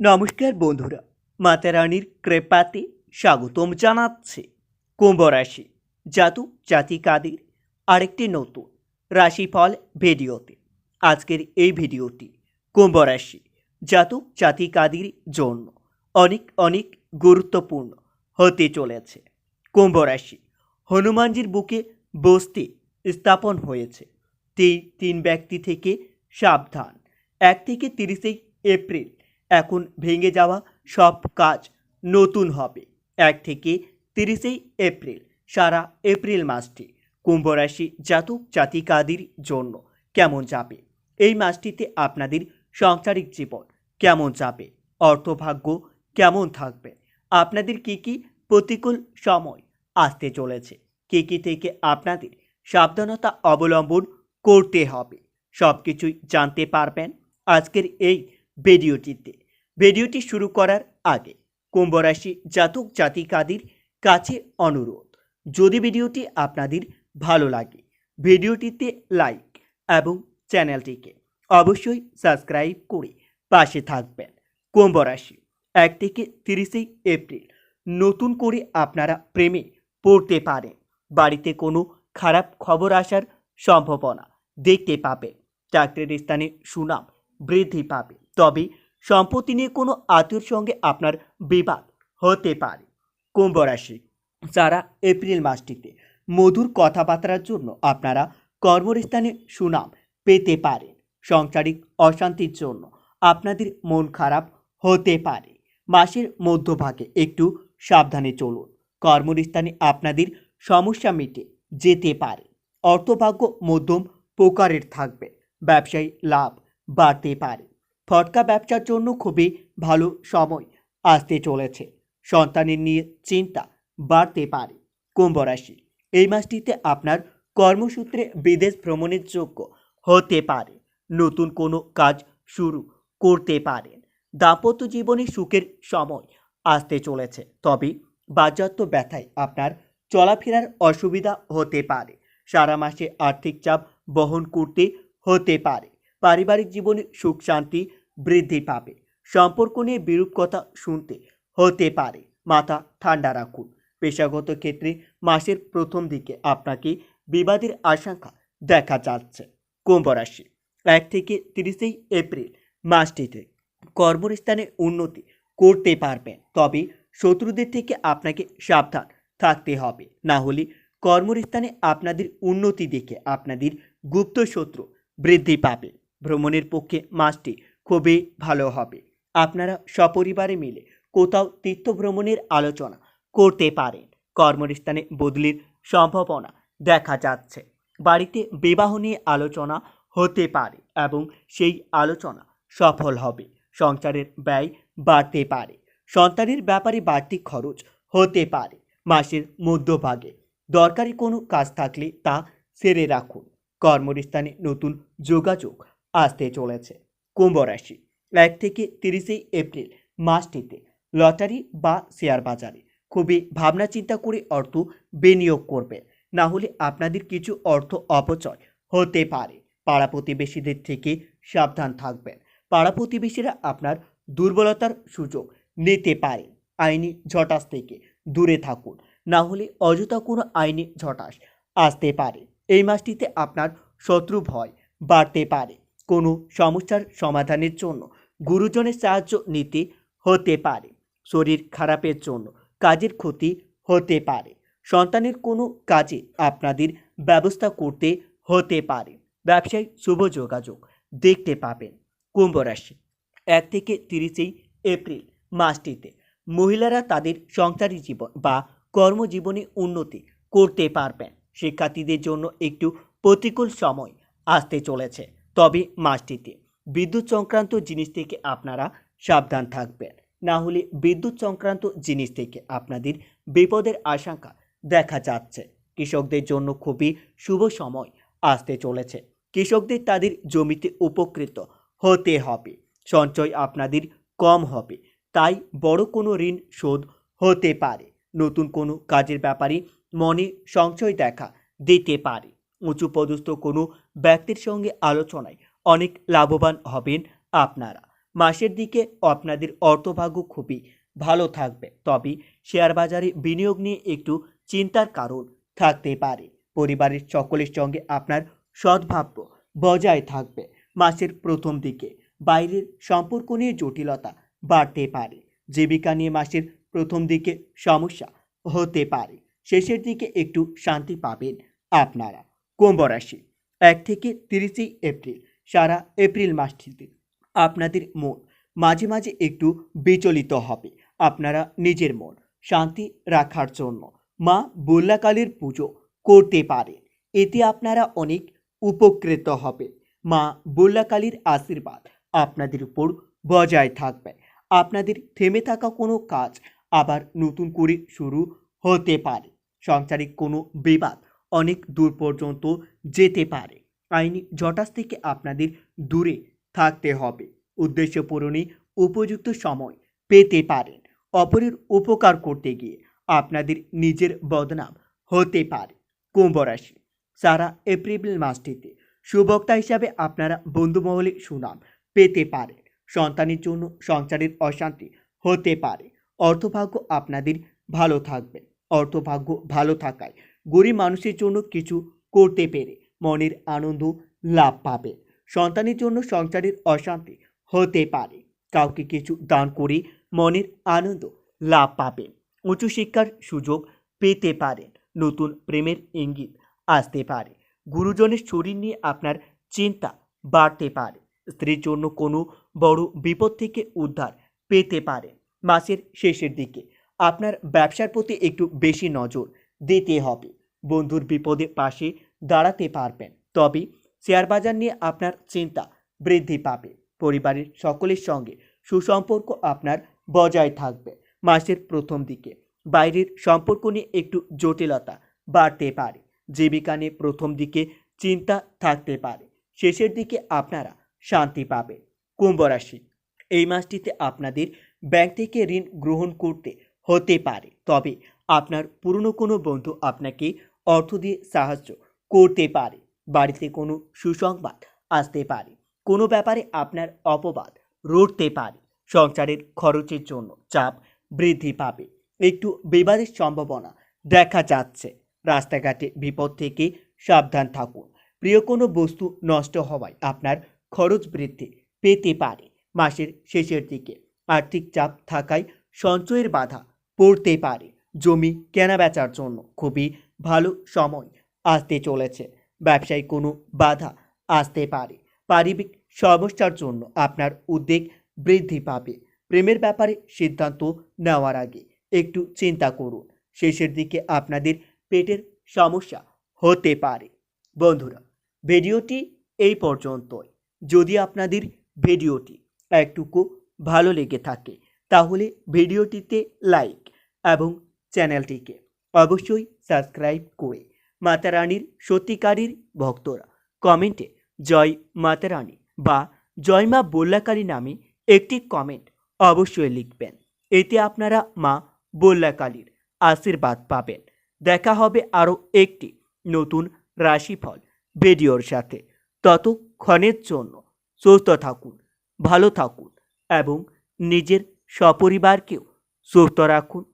নমস্কার বন্ধুরা মাতা রানীর কৃপাতে স্বাগতম জানাচ্ছে কুম্ভ রাশি জাতক জাতিকাদের আরেকটি নতুন রাশিফল ভিডিওতে। আজকের এই ভিডিওটি কুম্ভ রাশি জাতক জাতিকাদের জন্য অনেক অনেক গুরুত্বপূর্ণ হতে চলেছে। কুম্ভ রাশি হনুমানজির বুকে বস্তি স্থাপন হয়েছে। তিন তিন ব্যক্তি থেকে সাবধান। এক থেকে তিরিশে এপ্রিল এখন ভেঙে যাওয়া সব কাজ নতুন হবে। এক থেকে তিরিশে এপ্রিল, সারা এপ্রিল মাসটি কুম্ভ রাশি জাতক জাতিকাদের জন্য কেমন যাবে? এই মাসটিতে আপনাদের সাংসারিক জীবন কেমন যাবে? অর্থভাগ্য কেমন থাকবে? আপনাদের কি কি প্রতিকূল সময় আসতে চলেছে? কি কি থেকে আপনাদের সাবধানতা অবলম্বন করতে হবে? সব কিছুই জানতে পারবেন আজকের এই ভিডিওটিতে। ভিডিওটি শুরু করার আগে কুম্ভ রাশি জাতক জাতিকাদের কাছে অনুরোধ, যদি ভিডিওটি আপনাদের ভালো লাগে, ভিডিওটিতে লাইক এবং চ্যানেলটিকে অবশ্যই সাবস্ক্রাইব করে পাশে থাকবেন। কুম্ভ রাশি এক থেকে তিরিশে এপ্রিল, নতুন করে আপনারা প্রেমে পড়তে পারেন। বাড়িতে কোনো খারাপ খবর আসার সম্ভাবনা দেখতে পাবেন। চাকরির স্থানে সুনাম বৃদ্ধি পাবে। তবে সম্পত্তি নিয়ে কোনো আত্মীয়র সঙ্গে আপনার বিবাদ হতে পারে। কুম্ভ রাশি, যারা এপ্রিল মাসটিতে মধুর কথাবার্তার জন্য আপনারা কর্মস্থানে সুনাম পেতে পারেন। সাংসারিক অশান্তির জন্য আপনাদের মন খারাপ হতে পারে। মাসের মধ্যভাগে একটু সাবধানে চলুন। কর্মস্থানে আপনাদের সমস্যা মিটে যেতে পারে। অর্থভাগ্য মধ্যম প্রকারের থাকবে। ব্যবসায়ী লাভ বাড়তে পারে। ফটকা ব্যবসার জন্য খুবই ভালো সময় আসতে চলেছে। সন্তানের নিয়ে চিন্তা বাড়তে পারে কুম্ভ রাশি। এই মাসটিতে আপনার কর্মসূত্রে বিদেশ ভ্রমণের যোগ্য হতে পারে। নতুন কোনো কাজ শুরু করতে পারেন। দাম্পত্য জীবনে সুখের সময় আসতে চলেছে। তবে বাজাত্য ব্যথায় আপনার চলাফেরার অসুবিধা হতে পারে। সারা মাসে আর্থিক চাপ বহন করতে হতে পারে। পারিবারিক জীবনে সুখ শান্তি বৃদ্ধি পাবে। সম্পর্ক নিয়ে বিরূপ কথা শুনতে হতে পারে। মাথা ঠান্ডা রাখুন। পেশাগত ক্ষেত্রে মাসের প্রথম দিকে আপনাকে বিবাদের আশঙ্কা দেখা যাচ্ছে। কুম্ভ রাশি, এক থেকে তিরিশেই এপ্রিল মাসটিতে কর্মস্থানে উন্নতি করতে পারবেন। তবে শত্রুদের থেকে আপনাকে সাবধান থাকতে হবে। না হলে কর্মস্থানে আপনাদের উন্নতি দেখে আপনাদের গুপ্ত শত্রু বৃদ্ধি পাবে। ভ্রমণের পক্ষে মাসটি খুবই ভালো হবে। আপনারা সপরিবারে মিলে কোথাও তীর্থ ভ্রমণের আলোচনা করতে পারেন। কর্মস্থানে বদলির সম্ভাবনা দেখা যাচ্ছে। বাড়িতে বিবাহ নিয়ে আলোচনা হতে পারে এবং সেই আলোচনা সফল হবে। সংসারের ব্যয় বাড়তে পারে। সন্তানের ব্যাপারে বাড়তি খরচ হতে পারে। মাসের মধ্যভাগে দরকারি কোনো কাজ থাকলে তা সেরে রাখুন। কর্মস্থানে নতুন যোগাযোগ আসতে চলেছে। কুম্ভ রাশি। এক থেকে তিরিশে এপ্রিল মাসটিতে লটারি বা শেয়ার বাজারে। খুবই ভাবনা চিন্তা করে অর্থ বিনিয়োগ করবেন না হলে আপনাদের কিছু অর্থ অপচয় হতে পারে। পাড়া প্রতিবেশীদের থেকে সাবধান থাকবেন। পাড়া প্রতিবেশীরা আপনার দুর্বলতার সুযোগ নিতে পারে। আইনি ঝটাস থেকে দূরে থাকুন। না হলে অযথা কোনো আইনি ঝটাস আসতে পারে। এই মাসটিতে আপনার শত্রু ভয় বাড়তে পারে। কোনো সমস্যার সমাধানের জন্য গুরুজনের সাহায্য নিতে হতে পারে, শরীর খারাপের জন্য কাজের ক্ষতি হতে পারে, সন্তানের কোনো কাজে আপনাদের ব্যবস্থা করতে হতে পারে। ব্যবসায় শুভ যোগাযোগ দেখতে পাবেন কুম্ভ রাশি এক থেকে তিরিশেই এপ্রিল মাসটিতে মহিলারা তাদের সংসারী জীবন বা কর্মজীবনে উন্নতি করতে পারবেন। শিক্ষার্থীদের জন্য একটু প্রতিকূল সময় আসতে চলেছে। তবে মাসটিতে বিদ্যুৎ সংক্রান্ত জিনিস থেকে আপনারা সাবধান থাকবেন। না হলে বিদ্যুৎ সংক্রান্ত জিনিস থেকে আপনাদের বিপদের আশঙ্কা দেখা যাচ্ছে। কৃষকদের জন্য খুবই শুভ সময় আসতে চলেছে। কৃষকদের তাদের জমিতে উপকৃত হতে হবে। সঞ্চয় আপনাদের কম হবে। তাই বড় কোনো ঋণ শোধ হতে পারে। নতুন কোনো কাজের ব্যাপারে মনে সংশয় দেখা দিতে পারে। উঁচু পদস্থ কোনো ব্যক্তির সঙ্গে আলোচনায় অনেক লাভবান হবেন আপনারা। মাসের দিকে আপনাদের অর্থভাগ্য খুবই ভালো থাকবে, তবে শেয়ার বাজারে বিনিয়োগ নিয়ে একটু চিন্তার কারণ থাকতে পারে। পরিবারের সকলের সঙ্গে আপনার সদ্ভাব্য বজায় থাকবে। মাসের প্রথম দিকে বাইরের সম্পর্ক নিয়ে জটিলতা বাড়তে পারে। জীবিকা নিয়ে মাসের প্রথম দিকে সমস্যা হতে পারে। শেষের দিকে একটু শান্তি পাবেন আপনারা। কুম্ভ রাশি এক থেকে তিরিশে এপ্রিল, সারা এপ্রিল মাসটিতে আপনাদের মন মাঝে মাঝে একটু বিচলিত হবে। আপনারা নিজের মন শান্তি রাখার জন্য মা বল্লাকালীর পুজো করতে পারেন। এতে আপনারা অনেক উপকৃত হবে। মা বল্লাকালীর আশীর্বাদ আপনাদের উপর বজায় থাকবে। আপনাদের থেমে থাকা কোনো কাজ আবার নতুন করে শুরু হতে পারে। সাংসারিক কোনো বিবাদ অনেক দূর পর্যন্ত যেতে পারে। আইনি জটাস থেকে আপনাদের দূরে থাকতে হবে। উদ্দেশ্য পূরণে উপযুক্ত সময় পেতে পারেন। অপরের উপকার করতে গিয়ে আপনাদের নিজের বদনাম হতে পারে। কুম্ভ রাশি, সারা এপ্রিল মাসটিতে সুবক্তা হিসাবে আপনারা বন্ধুমহলে সুনাম পেতে পারেন। সন্তানের জন্য সংসারের অশান্তি হতে পারে। অর্থভাগ্য আপনাদের ভালো থাকবে। অর্থভাগ্য ভালো থাকায় গরিব মানুষের জন্য কিছু করতে পেরে মনের আনন্দ লাভ পাবে। সন্তানের জন্য সংসারের অশান্তি হতে পারে। কাউকে কিছু দান করে মনের আনন্দ লাভ পাবেন উচ্চশিক্ষার সুযোগ পেতে পারেন নতুন প্রেমের ইঙ্গিত আসতে পারে। গুরুজনের শরীর নিয়ে আপনার চিন্তা বাড়তে পারে। স্ত্রীর জন্য কোনো বড় বিপদ থেকে উদ্ধার পেতে পারেন মাসের শেষের দিকে আপনার ব্যবসার প্রতি একটু বেশি নজর দিতে হবে। বন্ধুর বিপদে পাশে দাঁড়াতে পারবেন। তবে শেয়ার বাজার নিয়ে আপনার চিন্তা বৃদ্ধি পাবে। পরিবারের সকলের সঙ্গে সুসম্পর্ক আপনার বজায় থাকবে। মাসের প্রথম দিকে বাইরের সম্পর্ক নিয়ে একটু জটিলতা বাড়তে পারে। জীবিকা নিয়ে প্রথম দিকে চিন্তা থাকতে পারে। শেষের দিকে আপনারা শান্তি পাবেন। কুম্ভ রাশি। এই মাসটিতে আপনাদের ব্যাংক থেকে ঋণ গ্রহণ করতে হতে পারে। তবে আপনার পুরনো কোনো বন্ধু আপনাকে অর্থ দিয়ে সাহায্য করতে পারে। বাড়িতে কোনো সুসংবাদ আসতে পারে। কোনো ব্যাপারে আপনার অপবাদ রটতে পারে। সংসারের খরচের জন্য চাপ বৃদ্ধি পাবে। একটু বিবাদের সম্ভাবনা দেখা যাচ্ছে। রাস্তাঘাটে বিপদ থেকে সাবধান থাকুন। প্রিয় কোনো বস্তু নষ্ট হওয়ায় আপনার খরচ বৃদ্ধি পেতে পারে। মাসের শেষের দিকে আর্থিক চাপ থাকায় সঞ্চয়ের বাধা পড়তে পারে। জমি কেনাবেচার জন্য খুবই ভালো সময় আসতে চলেছে। ব্যবসায় কোনো বাধা আসতে পারে। পারিবারিক সমস্যার জন্য আপনার উদ্বেগ বৃদ্ধি পাবে। প্রেমের ব্যাপারে সিদ্ধান্ত নেওয়ার আগে একটু চিন্তা করুন। শেষের দিকে আপনাদের পেটের সমস্যা হতে পারে। বন্ধুরা, ভিডিওটি এই পর্যন্তই। যদি আপনাদের ভিডিওটি একটুকু ভালো লেগে থাকে, তাহলে ভিডিওটিতে লাইক এবং চ্যানেলটিকে অবশ্যই সাবস্ক্রাইব করে মাতা রানীর সত্যিকারীর ভক্তরা কমেন্টে জয় মাতা রানী বা জয় মা বল্লাকালী নামে একটি কমেন্ট অবশ্যই লিখবেন। এতে আপনারা মা বল্লাকালীর আশীর্বাদ পাবেন। দেখা হবে আরও একটি নতুন রাশিফল ভিডিওর সাথে। ততক্ষণের জন্য সুস্থ থাকুন, ভালো থাকুন এবং নিজের সপরিবারকেও সুস্থ রাখুন।